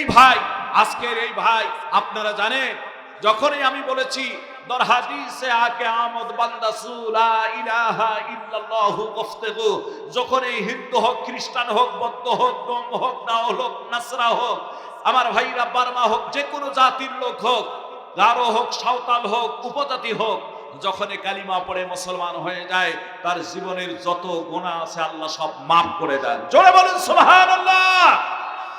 এই ভাই, আজকের এই ভাই, আপনারা জানেন, যখনই আমি বলেছি যখন এই হিন্দু হোক, খ্রিস্টান হোক, বৌদ্ধ হোক হোক দাওল হোক, নাসরা হোক, আমার ভাইরা বার্মা হোক যে কোনো জাতির লোক হোক, গারো হোক, সাঁওতাল হোক, উপজাতি হোক যখন কালিমা পড়ে মুসলমান হয়ে যায়, তার জীবনের যত গুণা আছে আল্লাহ সব মাফ করে দেন। জোরে বলেন, সুবহানাল্লাহ!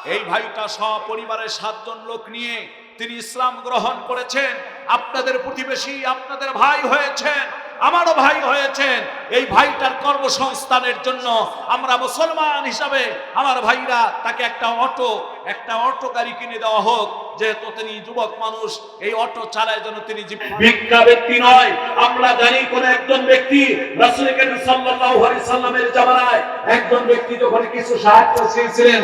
এই ভাইটা সপরিবারের সাতজন লোক নিয়ে তিনি ইসলাম গ্রহণ করেছেন। আপনাদের প্রতিবেশী আপনাদের ভাই হয়েছেন, আমারও ভাই হয়েছেন। এই ভাইটার কর্মসংস্থানের জন্য আমরা মুসলমান হিসাবে আমার ভাইরা তাকে একটা অটো একটা অটো গাড়ি কিনে দেওয়া হোক। যেহেতু তিনি যুবক মানুষ, এই অটো চালায় যেন তিনি ভিক্ষা ব্যক্তি নয়। আমরা জানি কোন একজন ব্যক্তি সাল্লামের জামানায় একজন ব্যক্তি যখন কিছু সাহায্য চেয়েছিলেন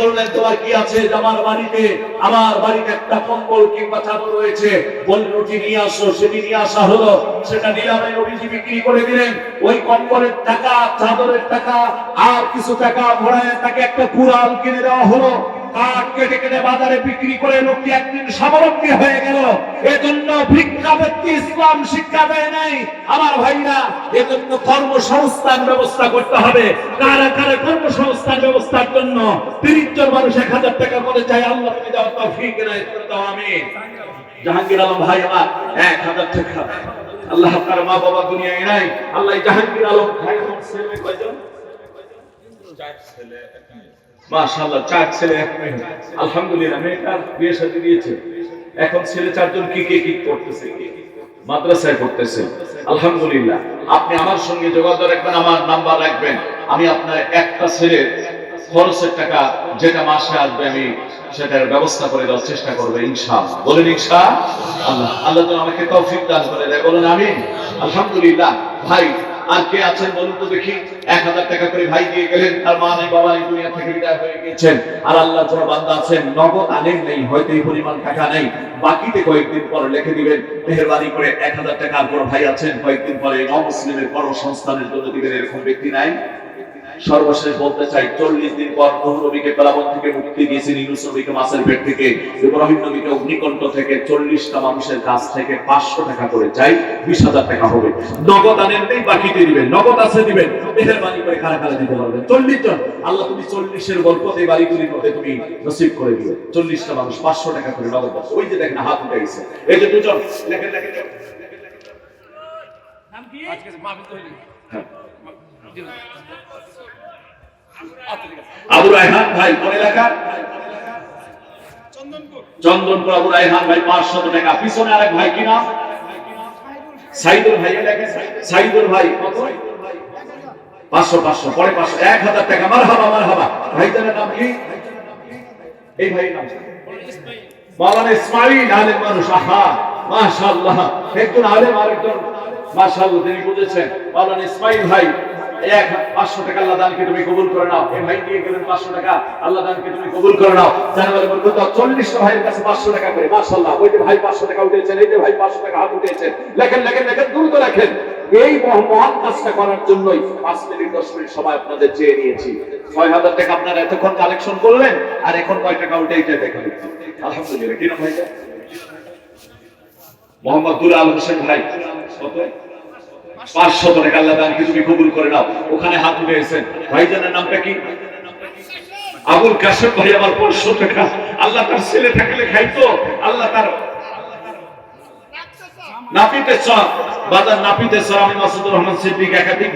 বললেন, তোমার কি আছে আমার বাড়িতে? আমার বাড়িতে একটা কম্বল কিংবা চাদর রয়েছে। বল রুটি নিয়ে আসো, সেটি নিয়ে আসা হলো। সেটা নিলামে নবীজি বিক্রি করে দিলেন? ওই কম্বলের টাকা, চাদরের টাকা, আর কিছু টাকা ভরায় তাকে একটা কুড়াল কিনে দেওয়া হলো। ব্যবস্থার জন্য মানুষ এক হাজার টাকা আল্লাহ জাহাঙ্গীর আলম ভাই, আমার এক হাজার টাকা। আল্লাহ আপনার মা বাবা দুনিয়ায় নাই। আল্লাহ জাহাঙ্গীর আলম ভাই আমার ছেলে কয়জন? মাশাআল্লাহ চার ছেলে এক মেয়ে। আলহামদুলিল্লাহ মেয়েটার বিয়ে শাদী দিয়েছে। এখন ছেলে চারজন কি কে কি করতেছে? মাদ্রাসায় পড়তেছে। আলহামদুলিল্লাহ আপনি আমার সঙ্গে যোগাযোগ রাখবেন আমার নাম্বার রাখবেন। আমি আপনার একটা ছেলের খরচের টাকা যেটা মাসে আসবে আমি সেটার ব্যবস্থা করে দেওয়ার চেষ্টা করব ইনশাআল্লাহ। বলেন ইনশাআল্লাহ। আল্লাহ আল্লাহ তো আমাকে তৌফিক দান করে দেয়। বলেন আমি আলহামদুলিল্লাহ। ভাই, আর কে আছেন বলুন তো দেখি। এক হাজার টাকা করে ভাই দিয়ে গেলেন, তার মা নেই, বাবা এই দুনিয়া থেকে বিদায় হয়ে গেছেন আর আল্লাহ যারা বান্দা আছেন, নগদ আনেন নেই, হয়তো এই পরিমাণ টাকা নেই। বাকিতে কয়েকদিন পরে লিখে দিবেন, মেহরবানি করে এক হাজার টাকা আর কোনো ভাই আছেন, কয়েকদিন পরে অমুসলিমের কর্মসংস্থানের জন্য দিবেন, এরকম ব্যক্তি নাই। সর্বশেষ বলতে চাই চল্লিশ দিন পর নূহ নবীকে পেলাবন থেকে মুক্তি দিয়েছেন ইউনুস নবীকে মাছের পেট থেকে ইব্রাহিম নবীকে অগ্নিকণ্ঠ থেকে চল্লিশটা মানুষের কাছ থেকে পাঁচশো টাকা করে চাই বিশ হাজার টাকা হবে। নগদ আনেন নেই বাকিতে দিবেন। নগদ আছে দিবেন। মেহরবানি করে কারা কারা দিতে পারবেন। চল্লিশ জন। আল্লাহ তুমি চল্লিশের গল্প এই বাড়িগুলির মধ্যে তুমি নসিব করে দিও। চল্লিশটা মানুষ পাঁচশো টাকা করে নগদ ওই যে দেখেন হাত উঠে গেছে। এই যে দুজন লেখেন লেখেন লেখেন। হ্যাঁ। আবু রায়হান, ভাই, কোন এলাকা? চন্দনপুর, আবু রায়হান, ভাই, পাঁচশত টাকা। পিছনে আরেক ভাই, কি নাম? সাইদুল ভাই সাইদুল ভাই পাঁচশো পাঁচশো, পরে পাঁচশো। এক হাজার টাকা। মার হাবা মার হাবা ভাইজানের নাম কি? এই ভাই নাম মাওলানা ইসমাইল, আলেম মানুষ। আহা, মাশাআল্লাহ। একজন আলেম, আরেকজন, মাশাআল্লাহ তিনি বুঝেছেন। মাওলানা ইসমাইল ভাই এক, পাঁচশো টাকা আল্লাহ দানকে তুমি কবুল করে নাও। এই ভাই দিয়ে গেলেন পাঁচশো টাকা? আল্লাহ দানকে তুমি কবুল করে নাও। জানুয়ারি বলব তো চল্লিশটা ভাইয়ের কাছে পাঁচশো টাকা করে। মাশাআল্লাহ, ওই যে ভাই পাঁচশো টাকা উঠেছেন এই যে ভাই পাঁচশো টাকা হাত উঠেছেন লেখেন লেখেন লেখেন, দ্রুত লেখেন। এই মহান কাজটা করার জন্যই পাঁচ মিনিট, দশ মিনিট সময় আপনাদের চেয়ে নিয়েছি। ছয় হাজার টাকা আপনারা এতক্ষণ কালেকশন করলেন, আর এখন কয় টাকা উঠে এটা দেখেন আলহামদুলিল্লাহ, কি নাম ভাইটা? মোহাম্মদ দুল আল হোসেন ভাই। কত? পাঁচশত টাকা আল্লাহ দানকে তুমি কবুল করে নাও। ওখানে হাত উঠে এসেছেন ভাইজানের নামটা কি? আবুল কাশেম ভাই, আমার পাঁচশো টাকা। আল্লাহ তার ছেলে থাকলে খাইতো। আল্লাহ তার নাপিতে চর। বাজার নাপিতে চর, আমি রহমান সিদ্দিক একাধিক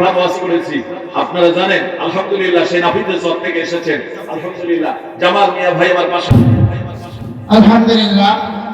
করেছি। আপনারা জানেন, আলহামদুলিল্লাহ সেই নাপিতে চর থেকে এসেছেন। আলহামদুলিল্লাহ। জামাল মিয়া ভাই, আমার পাশে আলহামদুলিল্লাহ।